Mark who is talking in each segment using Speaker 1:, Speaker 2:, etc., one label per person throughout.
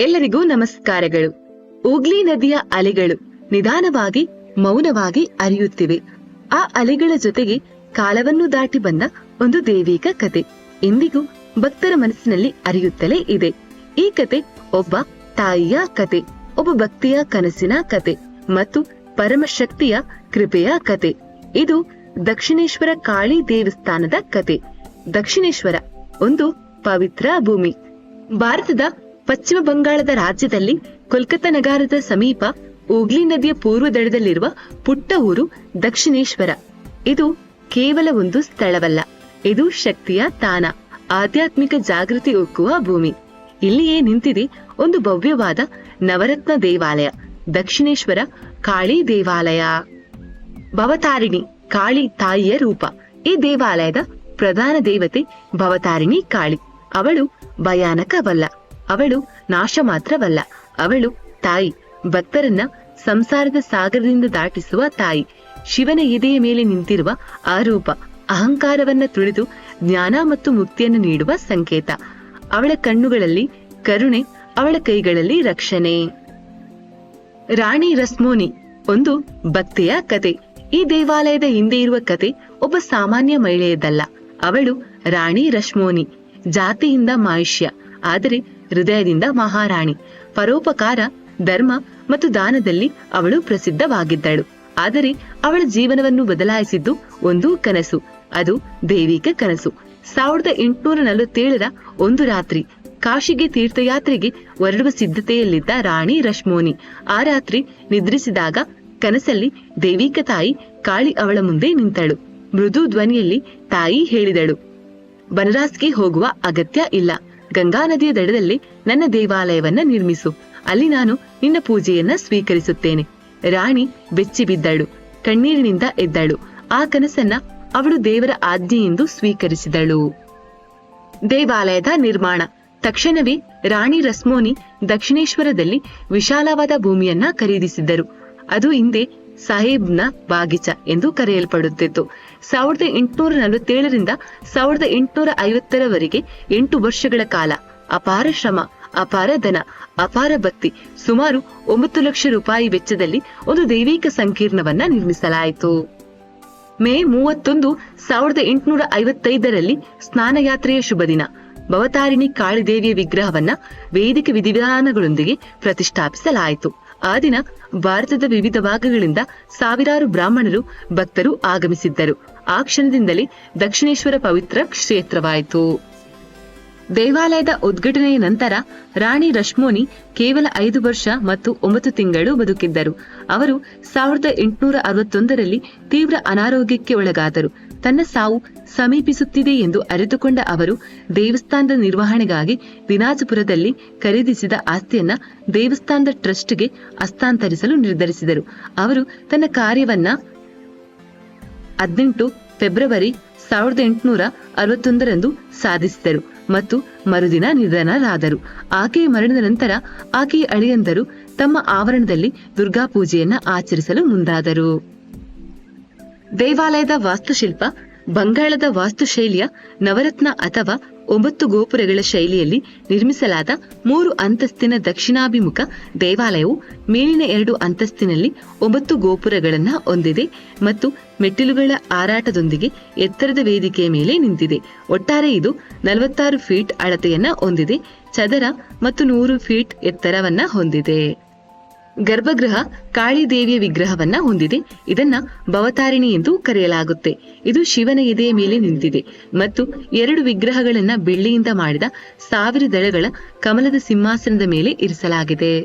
Speaker 1: ಎಲ್ಲರಿಗೂ ನಮಸ್ಕಾರಗಳು. ಉಗ್ಲಿ ನದಿಯ ಅಲೆಗಳು ನಿಧಾನವಾಗಿ, ಮೌನವಾಗಿ ಅರಿಯುತ್ತಿವೆ. ಆ ಅಲೆಗಳ ಜೊತೆಗೆ ಕಾಲವನ್ನು ದಾಟಿ ಬಂದ ಒಂದು ದೈವಿಕ ಕತೆ ಇಂದಿಗೂ ಭಕ್ತರ ಮನಸ್ಸಿನಲ್ಲಿ ಅರಿಯುತ್ತಲೇ ಇದೆ. ಈ ಕತೆ ಒಬ್ಬ ತಾಯಿಯ ಕತೆ, ಒಬ್ಬ ಭಕ್ತಿಯ ಕನಸಿನ ಕತೆ ಮತ್ತು ಪರಮಶಕ್ತಿಯ ಕೃಪೆಯ ಕತೆ. ಇದು ದಕ್ಷಿಣೇಶ್ವರ ಕಾಳಿ ದೇವಸ್ಥಾನದ ಕತೆ. ದಕ್ಷಿಣೇಶ್ವರ ಒಂದು ಪವಿತ್ರ ಭೂಮಿ. ಭಾರತದ ಪಶ್ಚಿಮ ಬಂಗಾಳದ ರಾಜ್ಯದಲ್ಲಿ ಕೋಲ್ಕತ್ತಾ ನಗರದ ಸಮೀಪ ಉಗ್ಲಿ ನದಿಯ ಪೂರ್ವ ದಡದಲ್ಲಿರುವ ಪುಟ್ಟ ಊರು ದಕ್ಷಿಣೇಶ್ವರ. ಇದು ಕೇವಲ ಒಂದು ಸ್ಥಳವಲ್ಲ, ಇದು ಶಕ್ತಿಯ ತಾಣ, ಆಧ್ಯಾತ್ಮಿಕ ಜಾಗೃತಿ ಒಕ್ಕುವ ಭೂಮಿ. ಇಲ್ಲಿಯೇ ನಿಂತಿದೆ ಒಂದು ಭವ್ಯವಾದ ನವರತ್ನ ದೇವಾಲಯ, ದಕ್ಷಿಣೇಶ್ವರ ಕಾಳಿ ದೇವಾಲಯ. ಭವತಾರಿಣಿ ಕಾಳಿ ತಾಯಿಯ ರೂಪ, ಈ ದೇವಾಲಯದ ಪ್ರಧಾನ ದೇವತೆ ಭವತಾರಿಣಿ ಕಾಳಿ, ಅವಳು ಭಯಾನಕವಲ್ಲ. ಅವಳು ನಾಶ ಮಾತ್ರವಲ್ಲ, ಅವಳು ತಾಯಿ. ಭಕ್ತರನ್ನ ಸಂಸಾರದ ಸಾಗರದಿಂದ ದಾಟಿಸುವ ತಾಯಿ. ಶಿವನ ಎದೆಯ ಮೇಲೆ ನಿಂತಿರುವ ಆ ರೂಪ, ಅಹಂಕಾರವನ್ನ ತುಳಿದು ಜ್ಞಾನ ಮತ್ತು ಮುಕ್ತಿಯನ್ನು ನೀಡುವ ಸಂಕೇತ. ಅವಳ ಕಣ್ಣುಗಳಲ್ಲಿ ಕರುಣೆ, ಅವಳ ಕೈಗಳಲ್ಲಿ ರಕ್ಷಣೆ. ರಾಣಿ ರಸ್ಮೋನಿ, ಒಂದು ಭಕ್ತಿಯ ಕತೆ. ಈ ದೇವಾಲಯದ ಹಿಂದೆ ಇರುವ ಕತೆ ಒಬ್ಬ ಸಾಮಾನ್ಯ ಮಹಿಳೆಯದಲ್ಲ. ಅವಳು ರಾಣಿ ರಶ್ಮೋನಿ, ಜಾತಿಯಿಂದ ಮಾಯುಷ್ಯ ಆದರೆ ಹೃದಯದಿಂದ ಮಹಾರಾಣಿ. ಪರೋಪಕಾರ, ಧರ್ಮ ಮತ್ತು ದಾನದಲ್ಲಿ ಅವಳು ಪ್ರಸಿದ್ಧವಾಗಿದ್ದಳು. ಆದರೆ ಅವಳ ಜೀವನವನ್ನು ಬದಲಾಯಿಸಿದ್ದು ಒಂದು ಕನಸು. ಅದು ದೈವಿಕ ಕನಸು. ಸಾವಿರದ ಎಂಟುನೂರ ನಲವತ್ತೇಳರ ಒಂದು ರಾತ್ರಿ, ಕಾಶಿಗೆ ತೀರ್ಥಯಾತ್ರೆಗೆ ಹೊರಡುವ ಸಿದ್ಧತೆಯಲ್ಲಿದ್ದ ರಾಣಿ ರಶ್ಮೋನಿ, ಆ ರಾತ್ರಿ ನಿದ್ರಿಸಿದಾಗ ಕನಸಲ್ಲಿ ದೈವಿಕ ತಾಯಿ ಕಾಳಿ ಅವಳ ಮುಂದೆ ನಿಂತಳು. ಮೃದು ಧ್ವನಿಯಲ್ಲಿ ತಾಯಿ ಹೇಳಿದಳು, ಬನರಾಸ್ಗೆ ಹೋಗುವ ಅಗತ್ಯ ಇಲ್ಲ. ಗಂಗಾ ನದಿಯ ದಡದಲ್ಲಿ ನನ್ನ ದೇವಾಲಯವನ್ನ ನಿರ್ಮಿಸು. ಅಲ್ಲಿ ನಾನು ನಿನ್ನ ಪೂಜೆಯನ್ನ ಸ್ವೀಕರಿಸುತ್ತೇನೆ. ರಾಣಿ ಬೆಚ್ಚಿ ಬಿದ್ದಳು, ಕಣ್ಣೀರಿನಿಂದ ಎದ್ದಳು. ಆ ಕನಸನ್ನ ಅವಳು ದೇವರ ಆಜ್ಞೆ ಎಂದು ಸ್ವೀಕರಿಸಿದಳು. ದೇವಾಲಯದ ನಿರ್ಮಾಣ. ತಕ್ಷಣವೇ ರಾಣಿ ರಸ್ಮೋನಿ ದಕ್ಷಿಣೇಶ್ವರದಲ್ಲಿ ವಿಶಾಲವಾದ ಭೂಮಿಯನ್ನ ಖರೀದಿಸಿದ್ದರು. ಅದು ಹಿಂದೆ ಸಾಹೇಬ್ನ ಬಾಗಿಚ ಎಂದು ಕರೆಯಲ್ಪಡುತ್ತಿತ್ತು. ಸಾವಿರದ ಎಂಟುನೂರ ನಲವತ್ತೇಳರಿಂದ ಸಾವಿರದ ಎಂಟುನೂರ ಐವತ್ತರವರೆಗೆ ಎಂಟು ವರ್ಷಗಳ ಕಾಲ, ಅಪಾರ ಶ್ರಮ, ಅಪಾರ ಧನ, ಅಪಾರ ಭಕ್ತಿ, ಸುಮಾರು ಒಂಬತ್ತು ಲಕ್ಷ ರೂಪಾಯಿ ವೆಚ್ಚದಲ್ಲಿ ಒಂದು ದೈವಿಕ ಸಂಕೀರ್ಣವನ್ನ ನಿರ್ಮಿಸಲಾಯಿತು. ಮೇ ಮೂವತ್ತೊಂದು ಸಾವಿರದ ಎಂಟುನೂರ ಐವತ್ತೈದರಲ್ಲಿ ಸ್ನಾನಯಾತ್ರೆಯ ಶುಭ ದಿನ, ಭವತಾರಿಣಿ ಕಾಳಿದೇವಿಯ ವಿಗ್ರಹವನ್ನ ವೇದಿಕ ವಿಧಿವಿಧಾನಗಳೊಂದಿಗೆ ಪ್ರತಿಷ್ಠಾಪಿಸಲಾಯಿತು. ಆ ದಿನ ಭಾರತದ ವಿವಿಧ ಭಾಗಗಳಿಂದ ಸಾವಿರಾರು ಬ್ರಾಹ್ಮಣರು ಭಕ್ತರು ಆಗಮಿಸಿದ್ದರು. ಆ ಕ್ಷಣದಿಂದಲೇ ದಕ್ಷಿಣೇಶ್ವರ ಪವಿತ್ರ ಕ್ಷೇತ್ರವಾಯಿತು. ದೇವಾಲಯದ ಉದ್ಘಾಟನೆಯ ನಂತರ ರಾಣಿ ರಶ್ಮೋನಿ ಕೇವಲ ಐದು ವರ್ಷ ಮತ್ತು ಒಂಬತ್ತು ತಿಂಗಳು ಬದುಕಿದ್ದರು. ಅವರು ಸಾವಿರದ ಎಂಟುನೂರ ಅರವತ್ತೊಂದರಲ್ಲಿ ತೀವ್ರ ಅನಾರೋಗ್ಯಕ್ಕೆ ಒಳಗಾದರು. ತನ್ನ ಸಾವು ಸಮೀಪಿಸುತ್ತಿದೆ ಎಂದು ಅರಿತುಕೊಂಡ ಅವರು ದೇವಸ್ಥಾನದ ನಿರ್ವಹಣೆಗಾಗಿ ದಿನಾಜಪುರದಲ್ಲಿ ಖರೀದಿಸಿದ ಆಸ್ತಿಯನ್ನ ದೇವಸ್ಥಾನದ ಟ್ರಸ್ಟ್ಗೆ ಹಸ್ತಾಂತರಿಸಲು ನಿರ್ಧರಿಸಿದರು. ಅವರು ತನ್ನ ಕಾರ್ಯವನ್ನ ಹದಿನೆಂಟು ಫೆಬ್ರವರಿ ಸಾವಿರದ ಎಂಟುನೂರ ಅರವತ್ತೊಂದರಂದು ಸಾಧಿಸಿದರು ಮತ್ತು ಮರುದಿನ ನಿಧನರಾದರು. ಆಕೆಯ ಮರಣದ ನಂತರ ಆಕೆಯ ಅಳಿಯಂದರು ತಮ್ಮ ಆವರಣದಲ್ಲಿ ದುರ್ಗಾ ಪೂಜೆಯನ್ನ ಆಚರಿಸಲು ಮುಂದಾದರು. ದೇವಾಲಯದ ವಾಸ್ತುಶಿಲ್ಪ, ಬಂಗಾಳದ ವಾಸ್ತುಶೈಲಿಯ ನವರತ್ನ ಅಥವಾ ಒಂಬತ್ತು ಗೋಪುರಗಳ ಶೈಲಿಯಲ್ಲಿ ನಿರ್ಮಿಸಲಾದ ಮೂರು ಅಂತಸ್ತಿನ ದಕ್ಷಿಣಾಭಿಮುಖ ದೇವಾಲಯವು ಮೇಲಿನ ಎರಡು ಅಂತಸ್ತಿನಲ್ಲಿ ಒಂಬತ್ತು ಗೋಪುರಗಳನ್ನು ಹೊಂದಿದೆ ಮತ್ತು ಮೆಟ್ಟಿಲುಗಳ ಹಾರಾಟದೊಂದಿಗೆ ಎತ್ತರದ ವೇದಿಕೆಯ ಮೇಲೆ ನಿಂತಿದೆ. ಒಟ್ಟಾರೆ ಇದು ನಲವತ್ತಾರು ಫೀಟ್ ಅಳತೆಯನ್ನ ಹೊಂದಿದೆ, ಚದರ ಮತ್ತು ನೂರು ಫೀಟ್ ಎತ್ತರವನ್ನ ಹೊಂದಿದೆ. ಗರ್ಭಗೃಹ ಕಾಳಿದೇವಿಯ ವಿಗ್ರಹವನ್ನ ಹೊಂದಿದೆ. ಇದನ್ನ ಭವತಾರಿಣಿ ಎಂದು ಕರೆಯಲಾಗುತ್ತೆ. ಇದು ಶಿವನ ಎದೆಯ ಮೇಲೆ ನಿಂತಿದೆ. ಮತ್ತು ಎರಡು ವಿಗ್ರಹಗಳನ್ನ ಬೆಳ್ಳಿಯಿಂದ ಮಾಡಿದ ಸಾವಿರ ದಳಗಳ ಕಮಲದ ಸಿಂಹಾಸನದ ಮೇಲೆ ಇರಿಸಲಾಗಿದೆ.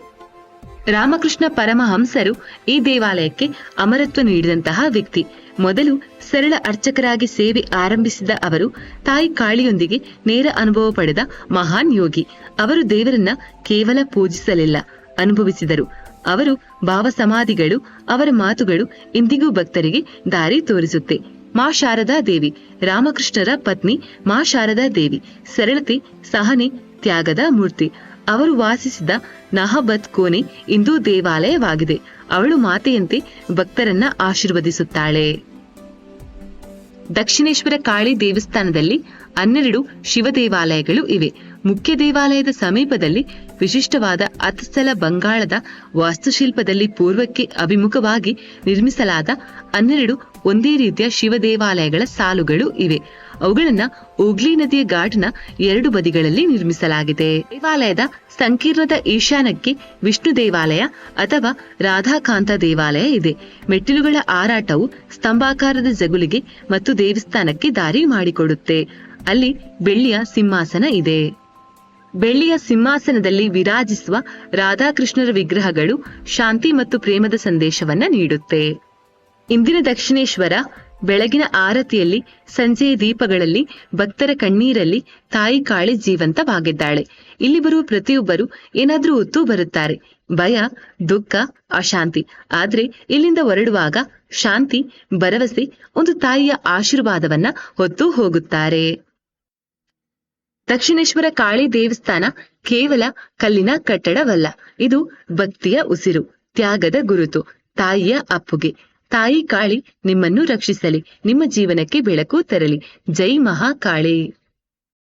Speaker 1: ರಾಮಕೃಷ್ಣ ಪರಮಹಂಸರು ಈ ದೇವಾಲಯಕ್ಕೆ ಅಮರತ್ವ ನೀಡಿದಂತಹ ವ್ಯಕ್ತಿ. ಮೊದಲು ಸರಳ ಅರ್ಚಕರಾಗಿ ಸೇವೆ ಆರಂಭಿಸಿದ ಅವರು ತಾಯಿ ಕಾಳಿಯೊಂದಿಗೆ ನೇರ ಅನುಭವ ಪಡೆದ ಮಹಾನ್ ಯೋಗಿ. ಅವರು ದೇವರನ್ನ ಕೇವಲ ಪೂಜಿಸಲಿಲ್ಲ, ಅನುಭವಿಸಿದರು. ಅವರು ಭಾವ ಸಮಾಧಿಗಳು ಅವರ ಮಾತುಗಳು ಇಂದಿಗೂ ಭಕ್ತರಿಗೆ ದಾರಿ ತೋರಿಸುತ್ತೆ. ಮಾ ಶಾರದಾ ದೇವಿ, ರಾಮಕೃಷ್ಣರ ಪತ್ನಿ ಮಾ ಶಾರದಾ ದೇವಿ, ಸರಳತೆ, ಸಹನೆ, ತ್ಯಾಗದ ಮೂರ್ತಿ. ಅವರು ವಾಸಿಸಿದ ನಹಬತ್ ಕೋಣೆ ಇಂದು ದೇವಾಲಯವಾಗಿದೆ. ಅವಳು ಮಾತೆಯಂತೆ ಭಕ್ತರನ್ನ ಆಶೀರ್ವದಿಸುತ್ತಾಳೆ. ದಕ್ಷಿಣೇಶ್ವರ ಕಾಳಿ ದೇವಸ್ಥಾನದಲ್ಲಿ ಹನ್ನೆರಡು ಶಿವ ದೇವಾಲಯಗಳು ಇವೆ. ಮುಖ್ಯ ದೇವಾಲಯದ ಸಮೀಪದಲ್ಲಿ ವಿಶಿಷ್ಟವಾದ ಅತಸ್ಥಲ ಬಂಗಾಳದ ವಾಸ್ತುಶಿಲ್ಪದಲ್ಲಿ ಪೂರ್ವಕ್ಕೆ ಅಭಿಮುಖವಾಗಿ ನಿರ್ಮಿಸಲಾದ ಹನ್ನೆರಡು ಒಂದೇ ರೀತಿಯ ಶಿವ ದೇವಾಲಯಗಳ ಸಾಲುಗಳು ಇವೆ. ಅವುಗಳನ್ನ ಹೂಗ್ಲಿ ನದಿಯ ಘಾಟ್ನ ಎರಡು ಬದಿಗಳಲ್ಲಿ ನಿರ್ಮಿಸಲಾಗಿದೆ. ದೇವಾಲಯದ ಸಂಕೀರ್ಣದ ಈಶಾನ್ಯಕ್ಕೆ ವಿಷ್ಣು ದೇವಾಲಯ ಅಥವಾ ರಾಧಾಕಾಂತ ದೇವಾಲಯ ಇದೆ. ಮೆಟ್ಟಿಲುಗಳ ಆರಾಟವು ಸ್ತಂಭಾಕಾರದ ಜಗುಲಿಗೆ ಮತ್ತು ದೇವಸ್ಥಾನಕ್ಕೆ ದಾರಿ ಮಾಡಿಕೊಡುತ್ತೆ. ಅಲ್ಲಿ ಬೆಳ್ಳಿಯ ಸಿಂಹಾಸನ ಇದೆ. ಬೆಳ್ಳಿಯ ಸಿಂಹಾಸನದಲ್ಲಿ ವಿರಾಜಿಸುವ ರಾಧಾಕೃಷ್ಣರ ವಿಗ್ರಹಗಳು ಶಾಂತಿ ಮತ್ತು ಪ್ರೇಮದ ಸಂದೇಶವನ್ನ ನೀಡುತ್ತೆ. ಇಂದಿನ ದಕ್ಷಿಣೇಶ್ವರ ಬೆಳಗಿನ ಆರತಿಯಲ್ಲಿ ಸಂಜೆಯ ದೀಪಗಳಲ್ಲಿ ಭಕ್ತರ ಕಣ್ಣೀರಲ್ಲಿ ತಾಯಿ ಕಾಳಿ ಜೀವಂತವಾಗಿದ್ದಾಳೆ. ಇಲ್ಲಿ ಬರುವ ಪ್ರತಿಯೊಬ್ಬರು ಏನಾದ್ರೂ ಹೊತ್ತು ಬರುತ್ತಾರೆ. ಭಯ, ದುಃಖ, ಅಶಾಂತಿ. ಆದ್ರೆ ಇಲ್ಲಿಂದ ಹೊರಡುವಾಗ ಶಾಂತಿ, ಭರವಸೆ, ಒಂದು ತಾಯಿಯ ಆಶೀರ್ವಾದವನ್ನ ಹೊತ್ತು ಹೋಗುತ್ತಾರೆ. ದಕ್ಷಿಣೇಶ್ವರ ಕಾಳಿ ದೇವಸ್ಥಾನ ಕೇವಲ ಕಲ್ಲಿನ ಕಟ್ಟಡವಲ್ಲ, ಇದು ಭಕ್ತಿಯ ಉಸಿರು, ತ್ಯಾಗದ ಗುರುತು, ತಾಯಿಯ ಅಪ್ಪುಗೆ. ತಾಯಿ ಕಾಳಿ ನಿಮ್ಮನ್ನು ರಕ್ಷಿಸಲಿ, ನಿಮ್ಮ ಜೀವನಕ್ಕೆ ಬೆಳಕು ತರಲಿ. ಜೈ ಮಹಾಕಾಳಿ.